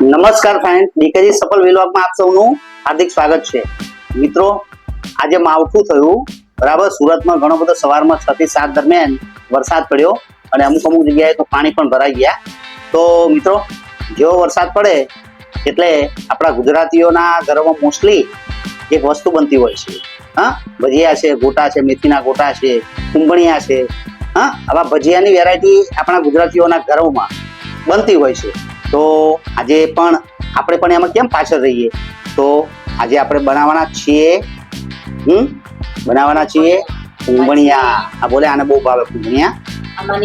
નમસ્કાર ફ્રેન્ડ દીકરી સફળ વિલોગમાં આપ સૌનું હાર્દિક સ્વાગત છે. મિત્રો, આજે માવઠું થયું. બરાબર, સુરતમાં ઘણો બધો સવારમાં છ થી સાત દરમિયાન વરસાદ પડ્યો અને અમુક અમુક જગ્યાએ તો પાણી પણ ભરાઈ ગયા. તો મિત્રો, જેવો વરસાદ પડે એટલે આપણા ગુજરાતીઓના ઘરોમાં મોસ્ટલી એક વસ્તુ બનતી હોય છે. હા, ભજીયા છે, ગોટા છે, મેથીના ગોટા છે કુંભણિયા છે. હા, આવા ભજીયાની વેરાયટી આપણા ગુજરાતીઓના ઘરોમાં બનતી હોય છે. તો આજે પણ આપણે પણ એમાં કેમ પાછળ રહીએ? તો આજે આપણે બનાવવાના છીએ હમ? બનાવવાના છીએ કુંભણિયા આ બોલે આને બહુ ભાવે કુંભણિયા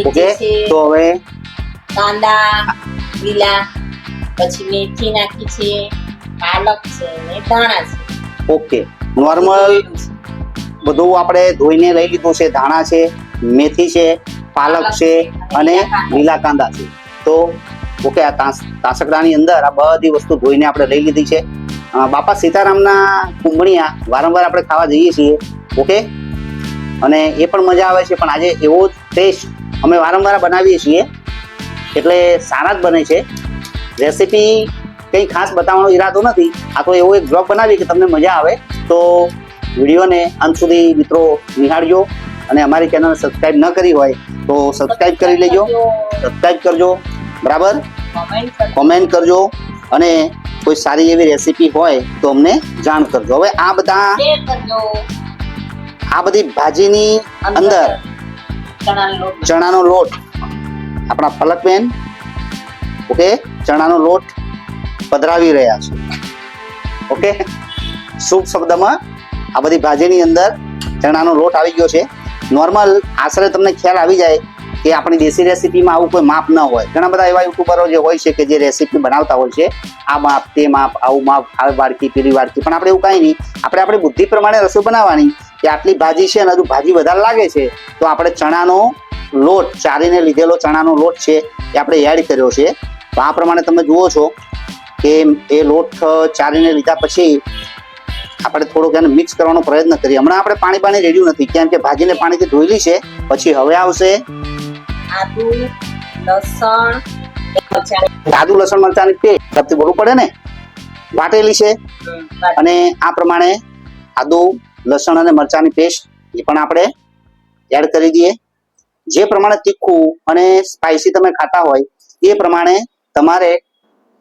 ઓકે? તો હવે કાંદા લીલા પછી મેથી નાખી છે પાલક છે ને ધાણા છે. ઓકે. નોર્મલ બધું આપણે ધોઈને લઈ લીધું છે ધાણા છે મેથી છે પાલક છે અને લીલા કાંદા છે. તો ઓકે આ તાસ- તાસકડાની અંદર આ બધી વસ્તુ ધોઈને આપણે લઈ લીધી છે. બાપા સીતારામના કુંભણિયા વારંવાર આપણે ખાવા જઈએ છીએ ઓકે? અને એ પણ મજા આવે છે પણ આજે એવો ટેસ્ટ અમે વારંવાર બનાવીએ છીએ. એટલે સારા જ બને છે. રેસીપી કંઈ ખાસ બતાવવાનો ઈરાદો નથી. આ તો એવો એક બ્લોગ બનાવી કે તમને મજા આવે. તો વિડીયોને અંત સુધી મિત્રો નિહાળજો. અને અમારી ચેનલ સબસ્ક્રાઈબ ન કરી હોય તો સબસ્ક્રાઈબ કરી લેજો. સબસ્ક્રાઈબ કરજો. બરાબર? કોમેન્ટ કરજો અને કોઈ સારી એવી રેસીપી હોય તો અમને જાણ કરજો. હવે આ બધા આ બધી ભાજીની અંદર ચણાનો લોટ. આપણા પલકબેન ઓકે? ચણાનો લોટ પધરાવી રહ્યા છે. ઓકે? શુભ શબ્દમાં આ બધી ભાજીની અંદર ચણાનો લોટ આવી ગયો છે. નોર્મલ આશરે તમને ખ્યાલ આવી જાય કે આપણી દેશી રેસીપીમાં આવું કોઈ માપ ન હોય. ઘણા બધા એવા યુટ્યુબરો જે હોય છે કે જે રેસીપી બનાવતા હોય છે, આ માપ, તે માપ, આવું માપ, આ વાડકી પેલી વાડકી, પણ આપણે એવું કાંઈ નહીં. આપણે આપણી બુદ્ધિ પ્રમાણે રસોઈ બનાવવાની કે આટલી ભાજી છે અને હજુ ભાજી વધારે લાગે છે, તો આપણે ચણાનો લોટ, ચારીને લીધેલો ચણાનો લોટ છે, એ આપણે એડ કર્યો છે. તો આ પ્રમાણે તમે જુઓ છો કે એ લોટ ચારીને લીધા પછી આપણે થોડોક એને મિક્સ કરવાનો પ્રયત્ન કરીએ. હમણાં આપણે પાણી પાણી રેડ્યું નથી, કેમ કે ભાજીને પાણીથી ધોયેલી છે, પછી હવે આવશે આદુ લસણ આદુ લસણ મરચાંની પેસ્ટ બોલવું પડે ને? વાટેલી છે. અને આ પ્રમાણે આદુ લસણ અને મરચાની પેસ્ટ એ પણ આપણે એડ કરી દઈએ. જે પ્રમાણે તીખું અને સ્પાઇસી તમે ખાતા હોય એ પ્રમાણે તમારે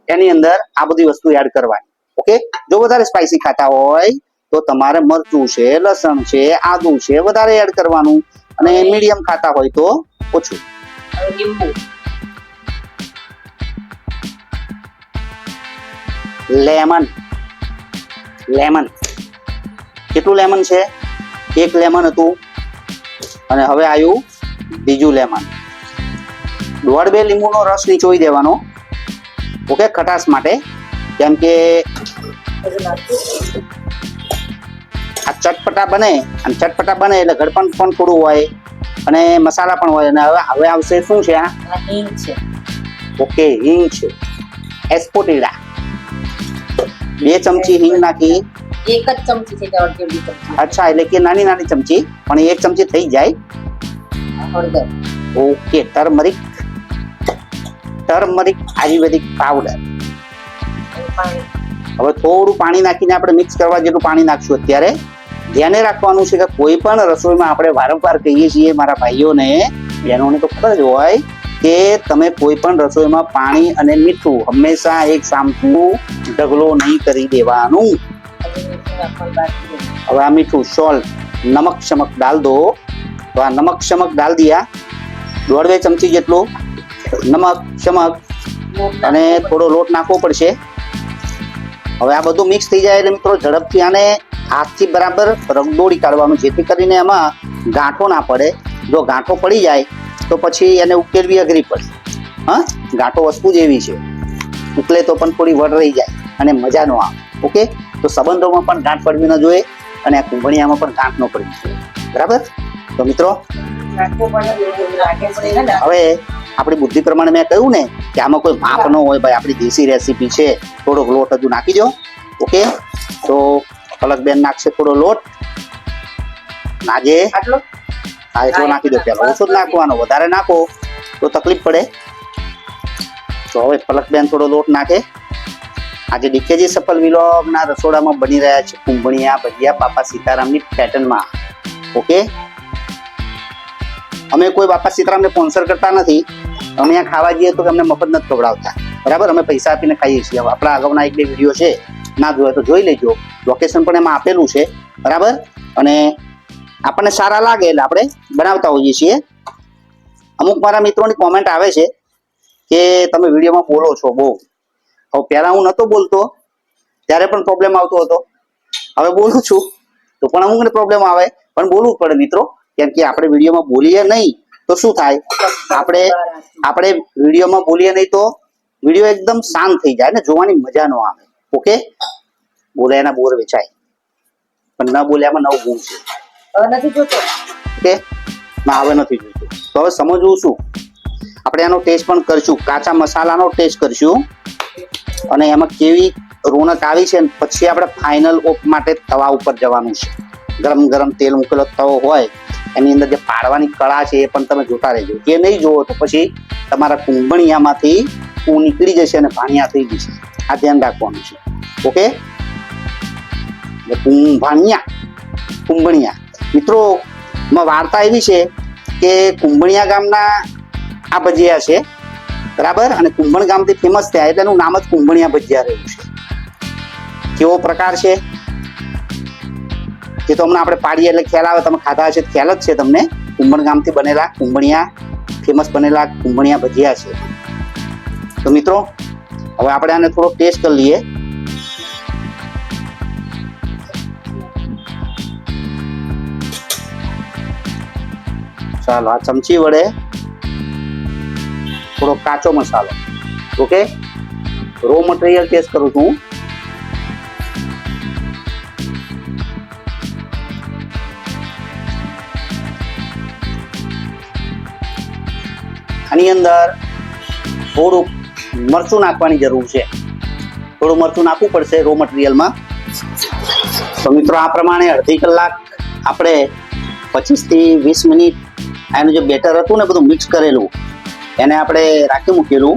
એની અંદર આ બધી વસ્તુ એડ કરવાની. ઓકે જો વધારે સ્પાઇસી ખાતા હોય તો તમારે મરચું છે લસણ છે આદુ છે વધારે એડ કરવાનું. અને મીડિયમ ખાતા હોય તો ઓછું. લીંબુ લેમન લેમન કેટલું લેમન છે? એક લેમન હતું. અને હવે આવ્યું બીજું લેમન દોઢ બે લીંબુનો રસ નીચોવી દેવાનો. ઓકે, ખટાશ માટે. કેમ કે આ ચટપટા બને. અને ચટપટા બને એટલે ગળપણ પણ થોડું હોય. અને મસાલા પણ હોય. અને હવે હવે આવશે શું છે આ? હિંગ છે. ઓકે હિંગ છે. એસ્પોટીડા બે ચમચી હિંગ નાખી. એક જ ચમચી છે કે અડધી અડધી ચમચી. અચ્છા એટલે કે નાની નાની ચમચી પણ એક ચમચી થઈ જાય. હળદર. Okay turmeric turmeric ayurvedic powder હવે થોડું પાણી નાખીને આપણે મિક્સ કરવા જેટલું પાણી નાખશું અત્યારે. ધ્યાને રાખવાનું છે કે કોઈ પણ રસોઈમાં આપણે વારંવાર કહીએ છીએ, મારા ભાઈઓને, બહેનોને તો ખબર જ હોય કે તમે કોઈ પણ રસોઈમાં પાણી અને મીઠું હંમેશા એક સામટું ઢગલો નહીં કરી દેવાનું. હવે આ મીઠું સોલ્ટ નમક શમક ડાલ દો. તો આ નમક શમક ડાલ દિયા. દોઢ બે ચમચી જેટલું નમક શમક અને થોડો લોટ નાખવો પડશે. હવે આ બધું મિક્સ થઈ જાય એટલે મિત્રો ઝડપથી આને હાથથી બરાબર રગદોડી કાઢવાનું, જેથી કરીને એમાં ગાંઠો ના પડે. જો ગાંઠો પડી જાય, તો પછી એને ઉકેલવી અઘરી પડે હા? ગાંઠો વસ્તુ જ એવી છે. ઉકલે તો પણ થોડી વડ રહી જાય અને મજા ન આવે. ઓકે? તો સંબંધોમાં પણ ગાંઠ પડવી ન જોઈએ અને આ કુંભણિયામાં પણ ગાંઠ ન પડવી જોઈએ. બરાબર? તો મિત્રો, હવે આપણી બુદ્ધિ પ્રમાણે મેં કહ્યું ને કે આમાં કોઈ માપ ન હોય, ભાઈ, આપણી દેશી રેસીપી છે. થોડોક લોટ હજુ નાખી દો. ઓકે? તો પલકબેન નાખશે થોડો લોટ. નાજે આટલો? આ એટલો નાખી દો પેલા ઓછો જ નાખવાનો. વધારે નાખો તો તકલીફ પડે. તો હવે પલકબેન થોડો લોટ નાખે. આજે ડીકેજી સફલ વિલોગના રસોડામાં બની રહ્યા છે કુંભણિયા ભજીયા બાપા સીતારામની પેટર્નમાં ઓકે? અમે કોઈ બાપા સીતારામને સ્પોન્સર કરતા નથી. અમે અહીંયા ખાવા જઈએ તો અમને મફત નથી ખવડાવતા. બરાબર? અમે પૈસા આપીને ખાઈએ છીએ. આપણા અગાઉના એક બે વીડિયો છે. ના જોયો તો જોઈ લેજો. લોકેશન પણ એમાં આપેલું છે. બરાબર? અને આપણને સારા લાગે એટલે આપણે બનાવતા હોઈએ છીએ. અમુક મારા મિત્રોની કોમેન્ટ આવે છે કે તમે વિડીયોમાં બોલો છો બહુ. હવે પહેલા હું નહોતો બોલતો, ત્યારે પણ પ્રોબ્લેમ આવતો હતો. હવે બોલું છું. તો પણ અમુકને પ્રોબ્લેમ આવે. પણ બોલવું પડે મિત્રો. કેમ કે આપણે વિડીયોમાં બોલીએ નહીં, તો શું થાય? આપણે આપણે વિડીયોમાં બોલીએ નહીં તો વીડિયો એકદમ શાંત થઈ જાય ને જોવાની મજા ન આવે. ઓકે? બોલ્યાના બોર વેચાય. પણ ન બોલ્યામાં નવ ગુણ છે. નથી જોતો. ઓકે? ના હવે નથી જોઈતું તો હવે સમજવું શું? આપણે આનો ટેસ્ટ પણ કરશું. કાચા મસાલાનો ટેસ્ટ કરશું. અને એમાં કેવી રોનક આવી છે પછી આપણે ફાઇનલ ઓપ માટે તવા ઉપર જવાનું છે. ગરમ ગરમ તેલ મૂકેલો તવો હોય એની અંદર જે પાડવાની કળા છે એ પણ તમે જોતા રહેજો. એ નહીં જુઓ તો પછી તમારા કુંભણિયામાંથી કું નીકળી જશે અને ભાણિયા થઈ જશે. આ ધ્યાન રાખવાનું છે. ઓકે કુંભાણિયા, કુંભણિયા. મિત્રો માં વાર્તા એવી છે કે કુંભણિયા ગામના આ ભજીયા છે, બરાબર? અને કુંભણ ગામથી ફેમસ થયા એટલે એનું નામ જ કુંભણિયા ભજીયા રહ્યું છે. કેવો પ્રકાર છે? એ તો હમણાં આપણે પાડીએ એટલે ખ્યાલ આવે, તમે ખાધા હશે ખ્યાલ જ છે તમને. કુંભણ ગામથી બનેલા કુંભણિયા ફેમસ બનેલા કુંભણિયા ભજીયા છે. તો મિત્રો હવે આપણે આને થોડો ટેસ્ટ કરી લઈએ. ચાલો, આ ચમચી વડે થોડો કાચો મસાલો. ઓકે? રો મટીરિયલ ટેસ્ટ કરું છું આની અંદર થોડુંક મરચું નાખવાની જરૂર છે. થોડું મરચું નાખવું પડશે રો મટીરિયલમાં તો મિત્રો આ પ્રમાણે અડધી કલાક આપણે પચીસથી વીસ મિનિટ એનું જે બેટર હતું ને બધું મિક્સ કરેલું એને આપણે રાખી મૂકેલું.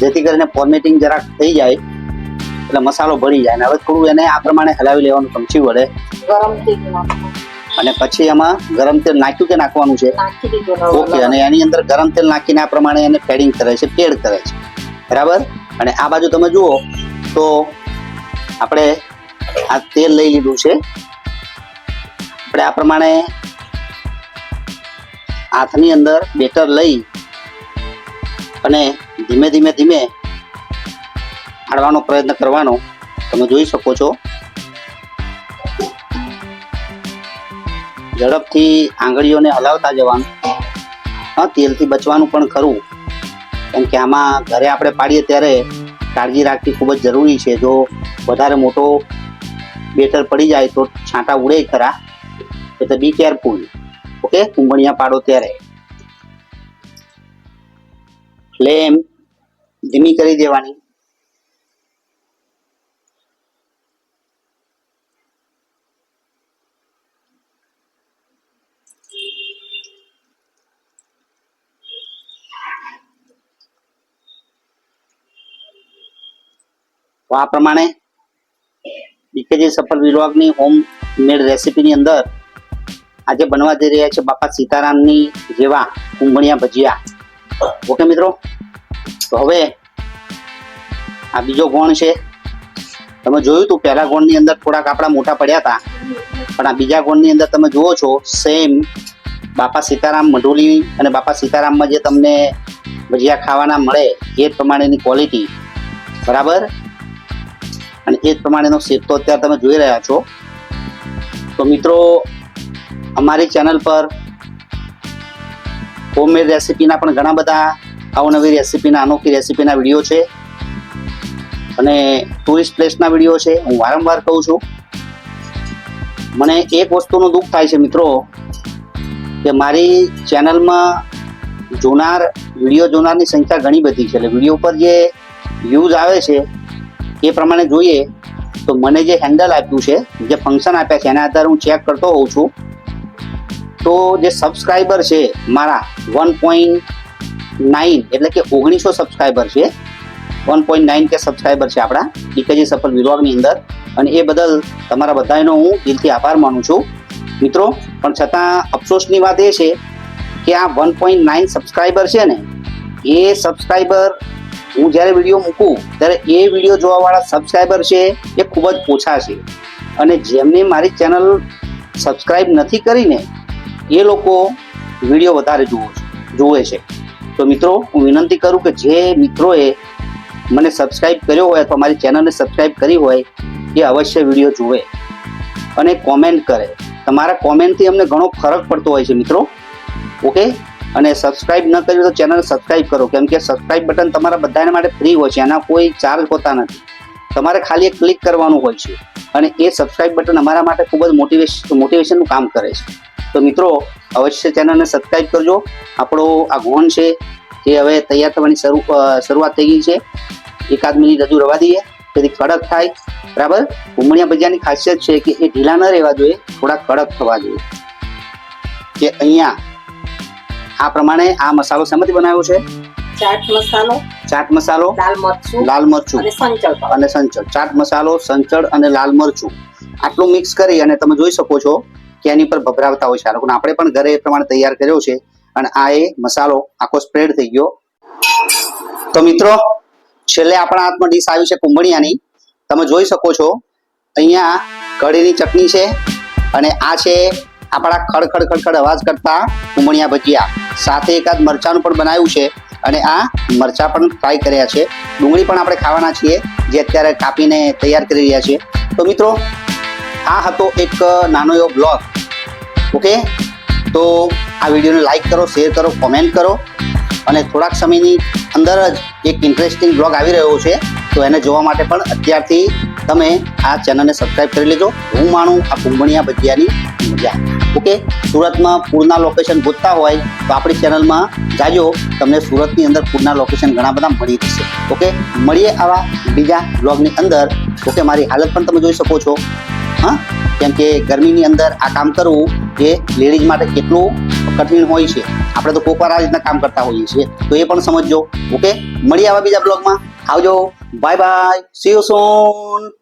જેથી કરીને ફોર્મેટિંગ જરાક થઈ જાય એટલે મસાલો ભળી જાય. અને હવે થોડું એને આ પ્રમાણે હલાવી લેવાનું ચમચી વડે. ગરમ અને પછી એમાં ગરમ તેલ નાખ્યું કે નાખવાનું છે? ઓકે અને એની અંદર ગરમ તેલ નાખીને આ પ્રમાણે એને પેડિંગ કરે છે પેડ કરે છે. બરાબર? અને આ બાજુ તમે જુઓ, તો આપણે આ તેલ લઈ લીધું છે. આપણે આ પ્રમાણે હાથની અંદર બેટર લઈ અને ધીમે ધીમે ધીમે આડવાનો પ્રયત્ન કરવાનો તમે જોઈ શકો છો. ઝડપથી આંગળીઓને હલાવતા જવાનું તેલથી બચવાનું પણ ખરું. કેમ કે આમાં ઘરે આપણે પાડીએ ત્યારે કાળજી રાખવી ખૂબ જ જરૂરી છે. જો વધારે મોટો બેટર પડી જાય તો છાંટા ઉડે ખરા. એટલે બી કેરફુલ ઓકે? કુંભણિયા પાડો ત્યારે. ફ્લેમ ધીમી કરી દેવાની. તો આ પ્રમાણે ડીકેજી સફળ વિલોગની હોમ મેડ રેસીપીની અંદર આજે બનવા જઈ રહ્યા છે બાપા સીતારામની જેવા કુંભણિયા ભજીયા. ઓકે મિત્રો? તો હવે આ બીજો ગોણ છે. તમે જોયું હતું પહેલા ગોણની અંદર થોડાક આપણા મોટા પડ્યા હતા. પણ આ બીજા ગોણની અંદર તમે જુઓ છો સેમ બાપા સીતારામ મઢોલી અને બાપા સીતારામમાં જે તમને ભજીયા ખાવાના મળે એ પ્રમાણેની ક્વોલિટી બરાબર? અને એ જ પ્રમાણેનો શેપ તો અત્યારે તમે જોઈ રહ્યા છો. તો મિત્રો, અમારી ચેનલ પર હોમમેડ રેસીપીના પણ ઘણા બધા અવનવી રેસીપીના અનોખી રેસીપીના વીડિયો છે. અને ટુરિસ્ટ પ્લેસના વીડિયો છે. હું વારંવાર કહું છું, મને એક વસ્તુનું દુઃખ થાય છે મિત્રો, કે મારી ચેનલમાં જોનાર વીડિયો જોનારની સંખ્યા ઘણી બધી છે. એટલે વીડિયો પર જે વ્યૂઝ આવે છે એ પ્રમાણે જોઈએ તો મને જે હેન્ડલ આપ્યું છે, જે ફંક્શન આપ્યા છે, એના આધારે હું ચેક કરતો હોઉં છું. તો જે સબસ્ક્રાઈબર છે, મારા વન પોઈન્ટ નાઇન એટલે કે ઓગણીસો સબસ્ક્રાઈબર છે. One point nine K subscriber છે આપણા ડીકેજી સફળ વિભાગની અંદર. અને એ બદલ તમારા બધાનો હું દિલથી આભાર માનું છું. મિત્રો, પણ છતાં અફસોસની વાત એ છે કે આ વન પોઈન્ટ નાઇન સબસ્ક્રાઈબર છે ને, એ સબસ્ક્રાઈબર હું જ્યારે વીડિયો મૂકું, ત્યારે એ વીડિયો જોવાવાળા સબસ્ક્રાઈબર છે એ ખૂબ જ ઓછા છે. અને જેમને મારી ચેનલ સબસ્ક્રાઈબ નથી કરીને, એ લોકો વીડિયો વધારે જુઓ જુએ છે. તો મિત્રો, હું વિનંતી કરું કે જે મિત્રોએ મને સબસ્ક્રાઈબ કર્યો હોય અથવા મારી ચેનલને સબસ્ક્રાઈબ કરી હોય, એ અવશ્ય વીડિયો જુએ અને કોમેન્ટ કરે. તમારા કોમેન્ટથી અમને ઘણો ફરક પડતો હોય છે મિત્રો. ઓકે અને સબસ્ક્રાઇબ ન કર્યું તો ચેનલ સબસ્ક્રાઇબ કરો. કેમ કે સબસ્ક્રાઇબ બટન તમારા બધાના માટે ફ્રી હોય છે. એના કોઈ ચાર્જ હોતા નથી. તમારે ખાલી એક ક્લિક કરવાનું હોય છે. અને એ સબસ્ક્રાઇબ બટન અમારા માટે ખૂબ જ મોટિવેશન મોટિવેશનનું કામ કરે છે. તો મિત્રો, અવશ્ય ચેનલને સબસ્ક્રાઇબ કરજો. આપણો આ ગોન છે એ હવે તૈયાર થવાની શરૂ શરૂઆત થઈ ગઈ છે. એકાદ મિનિટ હજુ રવા દઈએ. તેથી કડક થાય. બરાબર? ઉમણિયા ભજીયાની ખાસિયત છે કે એ ઢીલા ન રહેવા જોઈએ. થોડા કડક થવા જોઈએ. કે અહીંયા આ પ્રમાણે આ મસાલો શેમાંથી બનાવ્યો છે? ચાટ મસાલો ચાટ મસાલો લાલ મરચું લાલ મરચું અને સંચળ અને સંચળ. ચાટ મસાલો સંચળ અને લાલ મરચું. આટલું મિક્સ કરી અને તમે જોઈ શકો છો કે એની પર ભભરાવતા હોય છે આ લોકોને. આપણે પણ ઘરે એ પ્રમાણે તૈયાર કર્યો છે અને આ એ મસાલો આખો સ્પ્રેડ થઈ ગયો. તો મિત્રો છેલ્લે આપણા હાથમાં ડીશ આવી છે કુંભણિયાની. તમે જોઈ શકો છો અહીંયા કઢીની ચટણી છે અને આ છે આપણા ખડ ખડ ખડ ખડ અવાજ કરતા ઉમણિયા ભજીયા. સાથે એકાદ મરચાનું પણ બનાવ્યું છે અને આ મરચા પણ ફ્રાય કર્યા છે. ડુંગળી પણ આપણે ખાવાના છીએ, જે અત્યારે કાપીને તૈયાર કરી રહ્યા છીએ. તો મિત્રો, આ હતો એક નાનો એવો બ્લોગ ઓકે તો આ વિડીયોને લાઈક કરો શેર કરો કોમેન્ટ કરો. અને થોડાક સમયની અંદર જ એક ઇન્ટરેસ્ટિંગ બ્લોગ આવી રહ્યો છે. તો એને જોવા માટે પણ અત્યારથી તમે આ ચેનલને સબસ્ક્રાઈબ કરી લેજો. હું માણું આ કુંભણિયા ભજીયાની મજા. ઓકે? સુરતમાં પૂરના લોકેશન ગોતતા હોય તો આપણી ચેનલમાં જાજો, તમને સુરતની અંદર પૂરના લોકેશન ઘણા બધા મળી જશે. ઓકે? મળીએ આવા બીજા બ્લોગની અંદર. ઓકે, મારી હાલત પણ તમે જોઈ શકો છો. હા? કેમ કે ગરમીની અંદર આ કામ કરવું એ લેડીઝ માટે કેટલું કઠિન હોય છે. આપણે તો કોક વાર આ રીતના કામ કરતા હોઈએ છીએ. તો એ પણ સમજજો. ઓકે? મળીએ આવા બીજા બ્લોગમાં આવજો. Bye bye see you soon